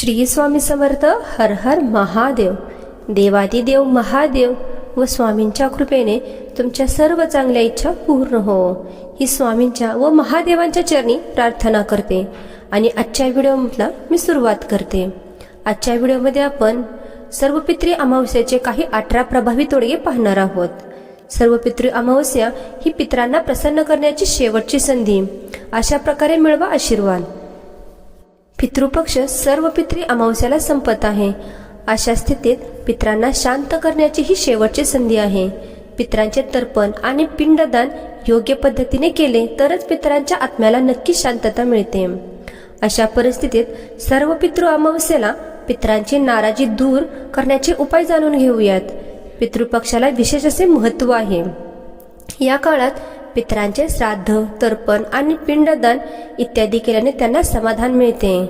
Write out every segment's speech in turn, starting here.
श्री स्वामी समर्थ हर हर महादेव. देवादिदेव महादेव व स्वामींच्या कृपेने तुमच्या सर्व चांगल्या इच्छा पूर्ण हो. ही स्वामींच्या व महादेवांच्या चरणी प्रार्थना करते आणि आजच्या व्हिडिओमधला मी सुरुवात करते. आजच्या व्हिडिओमध्ये आपण सर्व पित्री अमावस्याचे काही अठरा प्रभावी तोडगे पाहणार आहोत. सर्व पितृ अमावस्या ही पित्रांना प्रसन्न करण्याची शेवटची संधी. अशा प्रकारे मिळवा आशीर्वाद. पितृपक्ष सर्व पित्री अमावस्याला संपत आहे. अशा स्थितीत पित्रांना शांत करण्याची ही शेवटची संधी आहे. पित्रांचे तर्पण आणि पिंडदान योग्य पद्धतीने केले तरच पित्रांच्या आत्म्याला नक्की शांतता मिळते. अशा परिस्थितीत सर्व पितृ अमावस्येला पित्रांची नाराजी दूर करण्याचे उपाय जाणून घेऊयात. पितृपक्षाला विशेष असे महत्त्व आहे. या काळात पितरांचे श्राद्ध तर्पण आणि पिंडदान इत्यादी केल्याने त्यांना समाधान मिळते.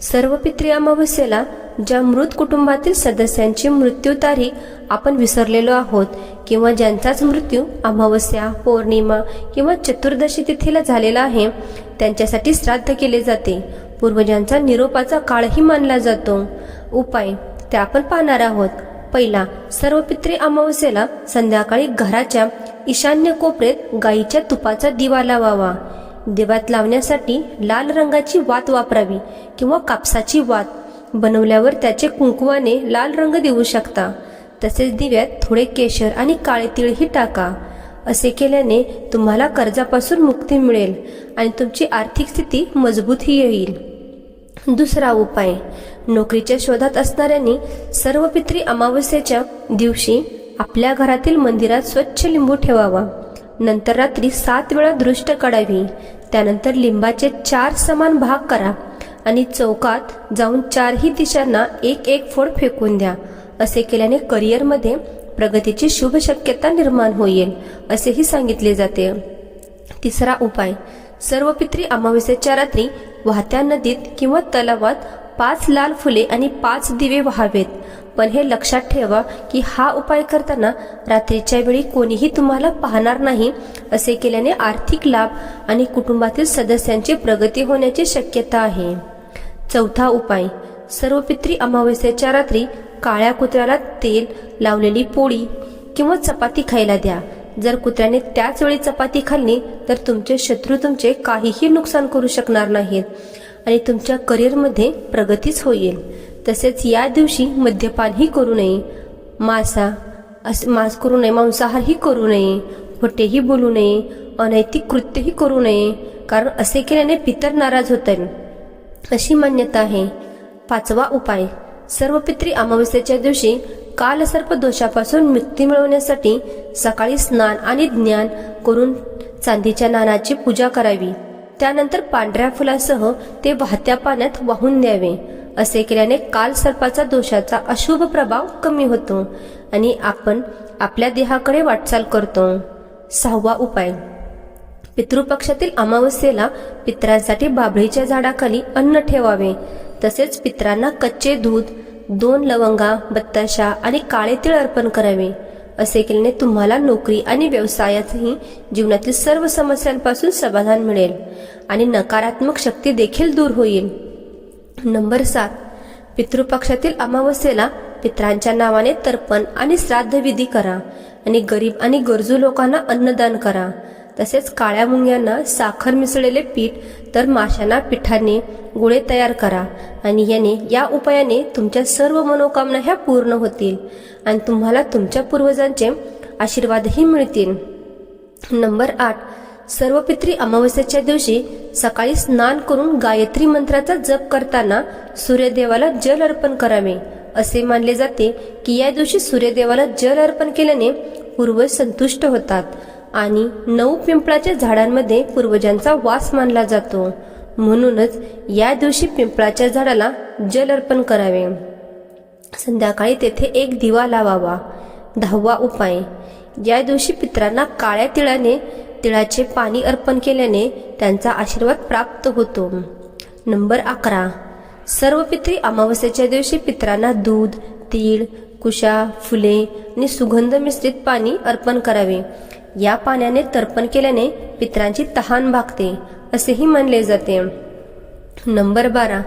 सर्व पित्री अमावस्येला ज्या मृत कुटुंबातील सदस्यांची मृत्यू तारीख आपण विसरलेलो आहोत किंवा ज्यांचाच मृत्यू अमावस्या पौर्णिमा किंवा चतुर्दशी तिथीला झालेला आहे त्यांच्यासाठी श्राद्ध केले जाते. पूर्वजांचा निरोपाचा काळही मानला जातो. उपाय ते आपण पाहणार आहोत. पहिला सर्व पित्री अमावस्येला संध्याकाळी घराच्या ईशान्य कोपऱ्यात गाईच्या तुपाचा दिवा लावावा. दिव्यात लावण्यासाठी लाल रंगाची वात वापरावी किंवा कापसाची वात. बनवल्यावर त्याचे कुंकुवाने लाल रंग देऊ शकता. तसेच दिव्यात थोडे केशर आणि काळे तिळही टाका. असे केल्याने तुम्हाला कर्जापासून मुक्ती मिळेल आणि तुमची आर्थिक स्थिती मजबूतही येईल. दुसरा उपाय. नोकरीच्या शोधात असणाऱ्यांनी सर्व पित्री अमावस्येच्या दिवशी आपल्या घरातील मंदिरात स्वच्छ लिंबू ठेवावा. नंतर रात्री सात वेळा दृष्ट काढावी. त्यानंतर लिंबाचे चार समान भाग करा आणि चौकात जाऊन चारही दिशांना एक एक फोड फेकून द्या. असे केल्याने करिअरमध्ये प्रगतीची शुभ शक्यता निर्माण होईल असेही सांगितले जाते. तिसरा उपाय. सर्व पित्री अमावस्येच्या रात्री वाहत्या नदीत किंवा तलावात पाच लाल फुले आणि पाच दिवे व्हावेत. पण हे लक्षात ठेवा की हा उपाय करताना रात्रीच्या वेळी कोणीही तुम्हाला पाहणार नाही असे केल्याने आर्थिक लाभ आणि कुटुंबातील सदस्यांची प्रगती होण्याची शक्यता आहे. चौथा उपाय. सर्व पित्री अमावस्येच्या रात्री काळ्या कुत्र्याला तेल लावलेली पोळी किंवा चपाती खायला द्या. जर कुत्र्याने त्याच वेळी चपाती खाल्ली तर तुमचे शत्रू तुमचे काहीही नुकसान करू शकणार नाहीत. आणि तुमच्या करिअरमध्ये प्रगतीच होईल. तसेच या दिवशी मद्यपानही करू नये. मासा असे मांस करू नये मांसाहारही करू नये. खोटेही बोलू नये. अनैतिक कृत्यही करू नये. कारण असे केल्याने पितर नाराज होतात अशी मान्यता आहे. पाचवा उपाय. सर्व पित्री अमावस्येच्या दिवशी कालसर्प दोषापासून मुक्ती मिळवण्यासाठी सकाळी स्नान आणि ज्ञान करून चांदीच्या नानाची पूजा करावी. त्यानंतर पांढऱ्या फुलासह ते वाहत्या पाण्यात वाहून द्यावे असे केल्याने काल सर्पाचा दोषाचा अशुभ प्रभाव कमी होतो आणि आपण आपल्या देहाकडे वाटचाल करतो. सहावा उपाय. पितृपक्षातील अमावस्येला पित्रांसाठी बाभळीच्या झाडाखाली अन्न ठेवावे. तसेच पित्रांना कच्चे दूध दोन लवंगा बत्ताशा आणि काळे तीळ अर्पण करावे. असे केल्याने तुम्हाला नोकरी आणि व्यवसायातही जीवनातील सर्व समस्यांपासून समाधान मिळेल आणि नकारात्मक शक्ती देखील दूर होईल. नंबर सात. पितृपक्षातील अमावस्येला पित्रांच्या नावाने तर्पण आणि श्राद्धविधी करा आणि गरीब आणि गरजू लोकांना अन्नदान करा. तसेच काळ्या मुंग्यांना साखर मिसळलेले पीठ तर माशांना पिठाने गोळे तयार करा आणि याने या उपायाने तुमच्या सर्व मनोकामना ह्या पूर्ण होतील आणि तुम्हाला तुमच्या पूर्वजांचे आशीर्वादही मिळतील. नंबर आठ. सर्व पित्री अमावस्येच्या दिवशी सकाळी स्नान करून गायत्री मंत्राचा जप करताना सूर्यदेवाला जल अर्पण करावे. असे मानले जाते की या दिवशी सूर्यदेवाला जल अर्पण केल्याने पूर्वज संतुष्ट होतात आणि नऊ पिंपळाच्या झाडांमध्ये पूर्वजांचा वास मानला जातो. म्हणूनच या दिवशी पिंपळाच्या झाडाला जल अर्पण करावे. संध्याकाळी तेथे एक दिवा लावावा. दहावा उपाय. या दिवशी पित्रांना काळ्या तिळाने तिळाचे पाणी अर्पण केल्याने त्यांचा आशीर्वाद प्राप्त होतो. नंबर अकरा. सर्व पित्री अमावस्येच्या दिवशी पित्रांना दूध तीळ कुशा फुले आणि सुगंध मिश्रित पाणी अर्पण करावे. या पाण्याने तर्पण केल्याने पित्रांची तहान भागते. असेही मानले जाते. नंबर बारा.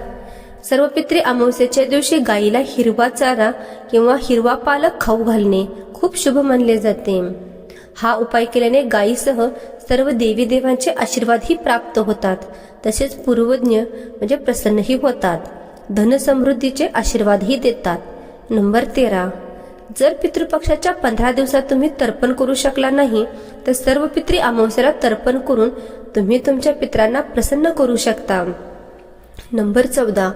सर्व पित्री अमावस्येच्या दिवशी गायीला हिरवा चारा किंवा हिरवा पालक खाऊ घालणे खूप शुभ मानले जाते. हा उपाय केल्याने गायीसह सर्व देवी देवांचे आशीर्वादही प्राप्त होतात. तसेच पूर्वज्ञ म्हणजे प्रसन्नही होतात. धनसमृद्धीचे आशीर्वादही देतात. नंबर तेरा. जर पितृपक्षाच्या पंधरा दिवसात तुम्ही तर्पण करू शकला नाही तर सर्व पित्री अमावस्याला तर्पण करून तुम्ही तुमच्या पित्रांना प्रसन्न करू शकता. नंबर चौदा.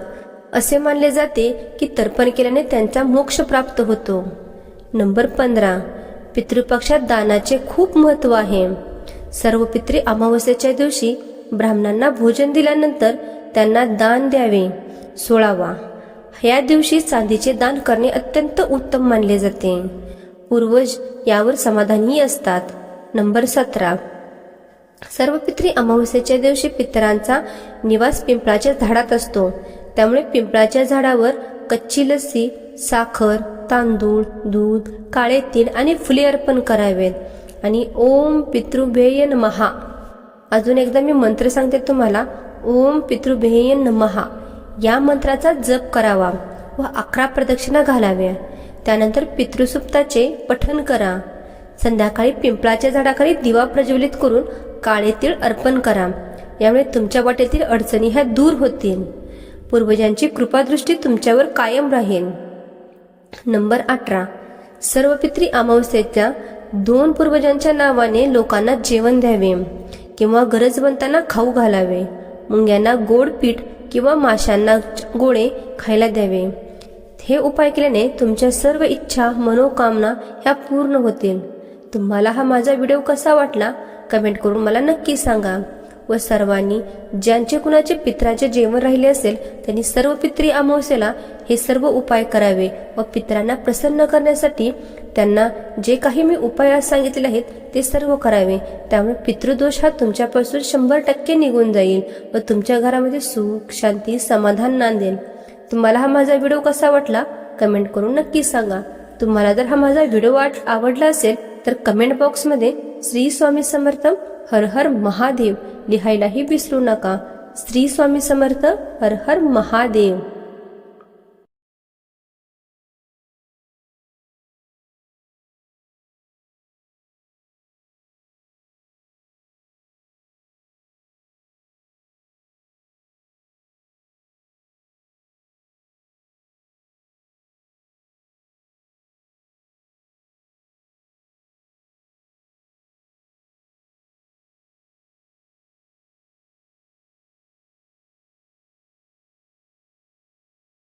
असे मानले जाते की तर्पण केल्याने त्यांचा मोक्ष प्राप्त होतो. नंबर पंधरा. पितृपक्षात दानाचे खूप महत्त्व आहे. सर्व पित्री अमावस्येच्या दिवशी ब्राह्मणांना भोजन दिल्यानंतर त्यांना दान द्यावे. सोळावा. या दिवशी चांदीचे दान करणे अत्यंत उत्तम मानले जाते. पूर्वज यावर समाधानी असतात. नंबर सतरा. सर्व पित्री अमावस्येच्या दिवशी पितरांचा निवास पिंपळाच्या झाडात असतो. त्यामुळे पिंपळाच्या झाडावर कच्ची लस्सी साखर तांदूळ दूध काळे तीळ आणि फुले अर्पण करावेत. आणि ओम पितृभेय नमहा. अजून एकदा मी मंत्र सांगते तुम्हाला. ओम पितृभेय नमहा. या मंत्राचा जप करावा व अकरा प्रदक्षिणा घालाव्या. त्यानंतर पितृसुप्ताचे पठन करा. संध्याकाळी पिंपळाच्या झाडाखाली दिवा प्रज्वलित करून काळे तीळ अर्पण करा. यामुळे तुमच्या वाटेतील अडचणी ह्या दूर होतील. पूर्वजांची कृपादृष्टी तुमच्यावर कायम राहील. नंबर अठरा. सर्वपित्री अमावस्येच्या दोन पूर्वजांच्या नावाने लोकांना जेवण द्यावे किंवा गरजवंतांना खाऊ घालावे. मुंग्यांना गोड पीठ किंवा माशांना गोळे खायला द्यावे. हे उपाय केल्याने तुमच्या सर्व इच्छा मनोकामना ह्या पूर्ण होतील. तुम्हाला हा माझा व्हिडिओ कसा वाटला? कमेंट करून मला नक्की सांगा. व सर्वांनी ज्यांचे कुणाचे पित्राचे जेवण राहिले असेल त्यांनी सर्व पित्री अमावस्येला हे सर्व उपाय करावे व पित्रांना प्रसन्न करण्यासाठी त्यांना जे काही मी उपाय आज सांगितले आहेत ते सर्व करावे. त्यामुळे पितृदोष हा तुमच्यापासून शंभर टक्के निघून जाईल व तुमच्या घरामध्ये सुख शांती समाधान नांदेल. तुम्हाला हा माझा व्हिडिओ कसा वाटला? कमेंट करून नक्की सांगा. तुम्हाला जर हा माझा व्हिडिओ आवडला असेल तर कमेंट बॉक्समध्ये श्री स्वामी समर्थ हर हर महादेव लिहायलाही विसरू नका. श्री स्वामी समर्थ हर हर महादेव.